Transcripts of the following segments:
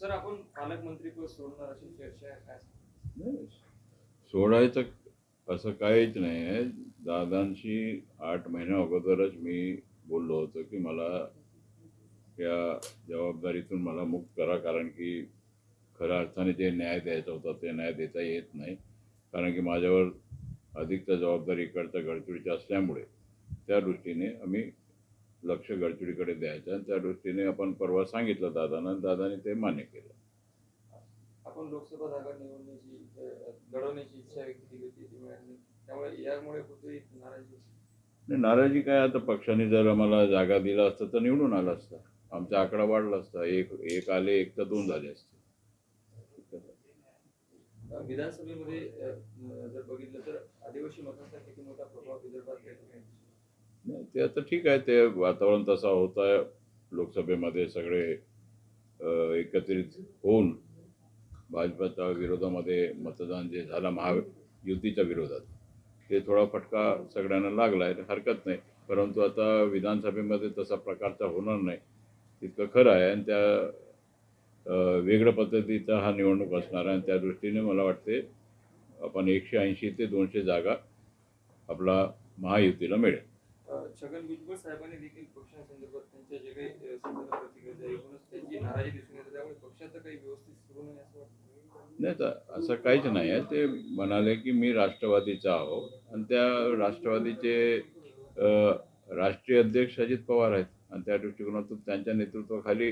Sir आपण पालकमंत्री पद सोडणार अशी चर्चा आहे काय? नाही सोडायचं असं काहीच नाही आहे. दादांशी आठ महिन्या अगोदरच मी बोललो होतो की मला या जबाबदारीतून मला मुक्त करा कारण की खऱ्या अर्थाने जे न्याय द्यायचा होता ते न्याय देता येत नाही. कारण की माझ्यावर अधिकचा जबाबदारी इकडच्या गडचिडीची असल्यामुळे त्या दृष्टीने आम्ही लक्ष गडचिडीकडे द्यायचं आणि त्या दृष्टीने आपण परवा सांगितलं दादांना दादाने ते मान्य केलं. आपण लोकसभा जागा निवडण्याची लढवण्याची इच्छा व्यक्त केली होती ती मिळाली नाही. त्यामुळे यामुळे नाराजी नाही नाराजी काय? आता पक्षाने जर आम्हाला जागा दिला असतं तर निवडून आला असता. आमचा आकडा वाढला असता. एक एक आले एक तर दोन झाले असते. अ, विधानसभेमध्ये अ, जर बघितलं तर आदिवासी मतांचा किती मोठा प्रभाव विदर्भात. नाही, ते आता ठीक आहे ते वातावरण तसा होत आहे. लोकसभेमध्ये सगळे एकत्रित होऊन भाजपाच्या विरोधामध्ये मतदान जे झालं महा युतीच्या विरोधात ते थोडा फटका सगळ्यांना लागला आहे हरकत नाही. परंतु आता विधानसभेमध्ये तसा प्रकारचा होणार नाही तितकं खरं आहे. आणि त्या वेगळ्या पद्धतीचा हा निवडणूक असणार आहे. आणि त्या दृष्टीने मला वाटते आपण एकशे ऐंशी ते दोनशे जागा आपला महायुतीला मिळेल. छगन भुजबळ साहेबांनी देखील पक्षांसंदर्भात त्यांच्या जे काही संदर्भात प्रतिक्रिया दिल्या, एकूणच त्यांची नाराजी दिसून येते. त्यामुळे पक्षाचं काही व्यवस्थित सुरू नाही असं वाटतं. नाही तर असं काहीच नाही आहे. ते म्हणाले की मी राष्ट्रवादीचा आहो आणि त्या राष्ट्रवादीचे अ, राष्ट्रीय अध्यक्ष अजित पवार आहेत. आणि त्या दृष्टिकोनातून त्यांच्या नेतृत्वाखाली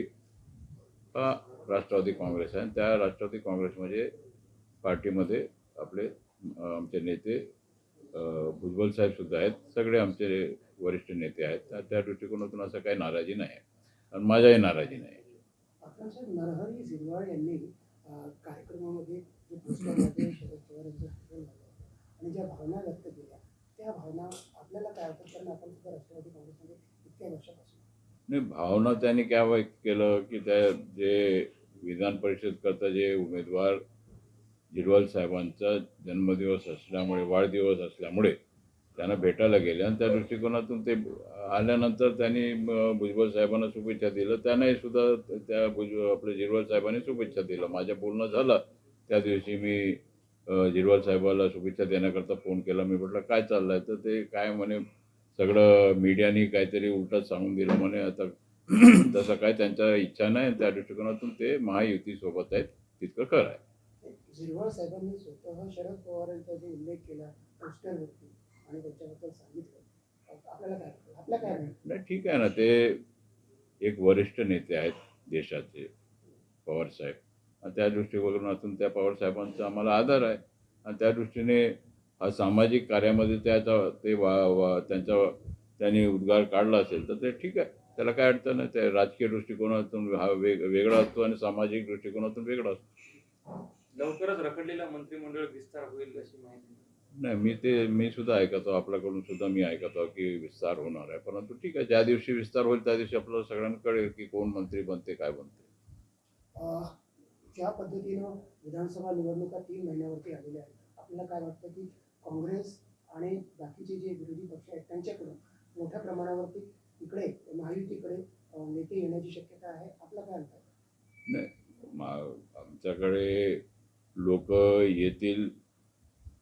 हा राष्ट्रवादी काँग्रेस आहे. आणि त्या राष्ट्रवादी काँग्रेसमध्ये म्हणजे पार्टीमध्ये आपले अ, आमचे नेते अ, भुजबळ साहेब सुद्धा आहेत. सगळे आमचे वरिष्ठ नेते आहेत त्या- त्या दृष्टिकोनातून असं काही नाराजी नाही. आणि माझ्याही नाराजी नाही. आकाशात नरहरी झिरवाळ यांनी अं, कार्यक्रमामध्ये जे पोस्टरमध्ये शरद पवार यांचं चित्रण झालं होतं आणि ज्या भावना व्यक्त केल्या त्या भावना आपल्याला काय वाटतं कारण आपण सुद्धा राष्ट्रवादी काँग्रेसमध्ये इतक्या वर्षापासून नाही भावना त्यांनी काय व्यक्त केलं की त्या जे विधान परिषद करता जे उमेदवार जिरवाल साहेबांचा जन्मदिवस असल्यामुळे वाढदिवस असल्यामुळे त्यांना भेटायला गेले आणि त्या दृष्टिकोनातून ते आल्यानंतर त्यांनी भुजबळ साहेबांना शुभेच्छा दिलं त्यांनाही सुद्धा त्या भुज आपल्या जिरवाल साहेबांनी शुभेच्छा दिलं माझ्या बोलणं झालं. त्या दिवशी मी अ, जिरवाल साहेबाला शुभेच्छा देण्याकरता फोन केला. मी म्हटलं काय चाललंय? तर ते काय म्हणे सगळं मीडियानी काहीतरी उलटच सांगून दिलं म्हणे. आता तसं काय त्यांच्या इच्छा नाही. त्या दृष्टिकोनातून ते महायुतीसोबत आहेत. तितकं खरं आहे. झिरवाळ साहेबांनी स्वतः शरद पवारांचा जो उल्लेख केला पोस्टरवरती आणि त्याच्याबद्दल सांगितलं. आपल्याला काय? आपल्या काय? नाही ठीक आहे ना ते एक वरिष्ठ नेते आहेत देशाचे पवार साहेब. आणि त्या दृष्टिकोनातून त्या पवार साहेबांचा आम्हाला आदर आहे. आणि त्या दृष्टीने हा सामाजिक कार्यामध्ये त्याचा ते वा वा त्यांचा त्यांनी उद्गार काढला असेल तर ते ठीक आहे. त्याला काय अडचण नाही ते राजकीय दृष्टिकोनातून हा वेग वेगळा असतो आणि सामाजिक दृष्टिकोनातून वेगळा असतो. लवकरच रखडलेला मंत्रिमंडळ विस्तार होईल अशी माहिती. नाही मी ते मी सुद्धा ऐकतो आपल्याकडून सुद्धा मी ऐकतो की विस्तार होणार आहे. परंतु ठीक आहे ज्या दिवशी विस्तार होईल त्या दिवशी आपल्याला सगळ्यांना कळेल की कोण मंत्री बनते काय बनते. ज्या पद्धतीनं विधानसभा निवडणुका तीन महिन्यावरती आलेल्या आहेत आपल्याला काय वाटतं की काँग्रेस आणि बाकीचे जे विरोधी पक्ष आहेत त्यांच्याकडून मोठ्या प्रमाणावरती इकडे महायुतीकडे नेते येण्याची शक्यता आहे? आपलं काय म्हणतात नाही मा- आमच्याकडे लोक येतील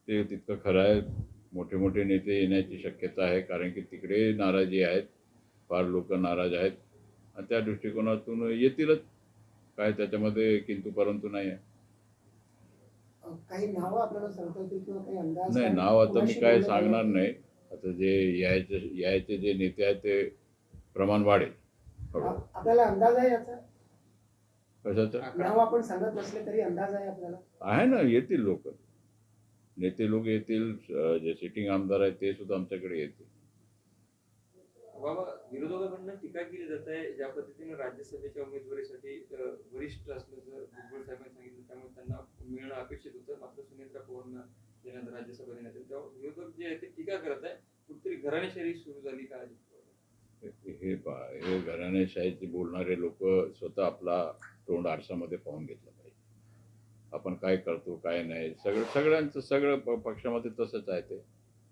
ते तितकं खरं आहे. मोठे मोठे नेते येण्याची शक्यता आहे कारण की तिकडे नाराजी आहेत. फार लोक नाराज आहेत. आणि त्या दृष्टिकोनातून येतीलच. काय त्याच्यामध्ये किंतु परंतु नाही आहे. अं, काही नावं आपल्याला सांगता येतील किंवा काही अंदाज नाही? नाव आता मी काय सांगणार? नाही. आता जे यायचे यायचे जे नेते आहेत ते प्रमाण वाढेल. आपल्याला अंदाज आहे याचा? कशाचं? नाव आपण सांगत नसले तरी अंदाज आहे आपल्याला? आहे ना येतील लोक. नेते लोक येतील जे सिटिंग आमदार आहेत ते सुद्धा आमच्याकडे येतील. बाबा विरोधकांकडून टीका केली जात आहे ज्या पद्धतीने राज्यसभेच्या उमेदवारीसाठी वरिष्ठ असल्याचं भुजबळ साहेबांनी सांगितलं त्यामुळे त्यांना मिळणं अपेक्षित होतं. मात्र सुनेत्रा पवारांना देण्यात राज्यसभा देण्यात आली तेव्हा विरोधक जे आहे ते टीका करत आहे कुठेतरी घराणेशाही सुरू झाली का? हे हे घराणेशाहीचे बोलणारे लोक स्वतः आपला तोंड आरसामध्ये पाहून घेतलं आपण काय करतो काय नाही. सगळं सगळ्यांचं सगळं प- पक्षामध्ये तसंच आहे ते.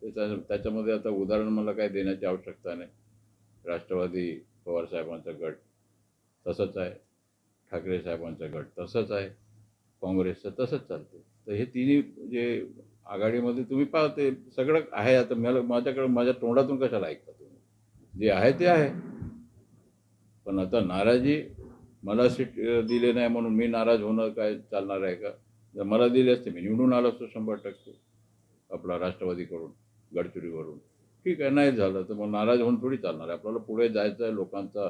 त्याच्या त्याच्यामध्ये आता उदाहरण मला काय देण्याची आवश्यकता नाही. राष्ट्रवादी पवारसाहेबांचा गट तसंच आहे. ठाकरे साहेबांचा गट तसंच आहे. काँग्रेसचं तसंच चालते. तर हे तिन्ही जे आघाडीमध्ये तुम्ही पाहते सगळं आहे आता. मला माझ्याकडे माझ्या तोंडातून कशाला ऐकता तुम्ही? जे आहे ते आहे. पण आता नाराजी मला सीट दिले नाही म्हणून मी नाराज होणं काय चालणार आहे का? जर मला दिले असते मी निवडून आलो असतो शंभर टक्के. आपला राष्ट्रवादीकडून गडचिरोलीवरून. ठीक आहे नाही झालं तर मग नाराज होऊन थोडी चालणार आहे. आपल्याला पुढे जायचं आहे लोकांचा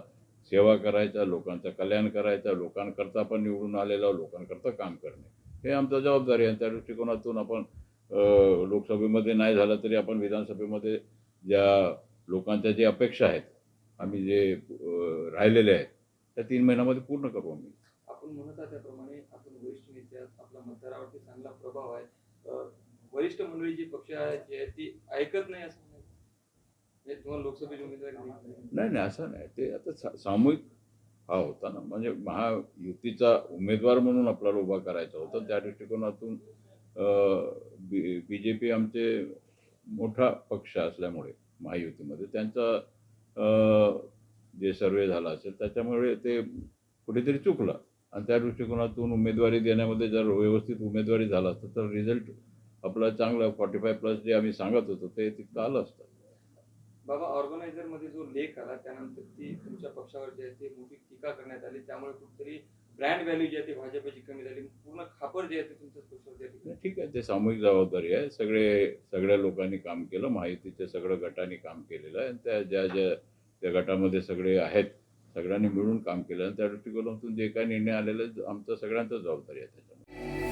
सेवा करायचा लोकांचं कल्याण करायचं लोकांकरता पण निवडून आलेलं लोकांकरता काम करणे. हे आमचं जबाबदारी आहे. त्या दृष्टिकोनातून आपण लोकसभेमध्ये नाही झालं तरी आपण विधानसभेमध्ये ज्या लोकांच्या जे अपेक्षा आहेत आम्ही जे राहिलेले आहेत त्या तीन महिन्यामध्ये पूर्ण करू आम्ही. आपण म्हणत त्याप्रमाणे आपण वरिष्ठ नेते आहात आपला मतदारावरती चांगला प्रभाव आहे. वरिष्ठ मंडळी जी पक्ष जी आहेत ती ऐकत नाही असं म्हणजे तुम्हाला लोकसभेची उमेदवारी दिली नाही. नाही असं नाही. ते आता सामूहिक हा होता ना. म्हणजे महायुतीचा उमेदवार म्हणून आपल्याला उभा करायचा होता. त्या दृष्टिकोनातून बी बी जे पी आमचे मोठा पक्ष असल्यामुळे महायुतीमध्ये. त्यांचा जे सर्वे झाला असेल त्याच्यामुळे ते कुठेतरी चुकलं. आणि त्या दृष्टिकोनातून उमेदवारी देण्यामध्ये जर व्यवस्थित उमेदवारी झाला असतं तर रिझल्ट आपला चांगला फॉर्टी फाय प्लस जे आम्ही सांगत होतो ते तिथं आलं असतं. बाबा ऑर्गनायझरमध्ये जो लेख आला त्यानंतर ती तुमच्या पक्षावर जी आहे ती मोठी टीका करण्यात आली. त्यामुळे कुठेतरी ब्रँड व्हॅल्यू जी आहे ती भाजपची कमी झाली. पूर्ण खापर जे आहे ते तुमच्याच पक्षावर ठीक आहे ते सामूहिक जबाबदारी आहे. सगळे सगळ्या लोकांनी काम केलं माहितीच्या सगळं गटांनी काम केलेलं आहे. त्या ज्या ज्या त्या गटामध्ये सगळे आहेत सगळ्यांनी मिळून काम केलं आणि त्या दृष्टिकोनातून जे काही निर्णय आलेले आहेत, आमचं सगळ्यांचं जबाबदारी आहे त्याच्यामध्ये.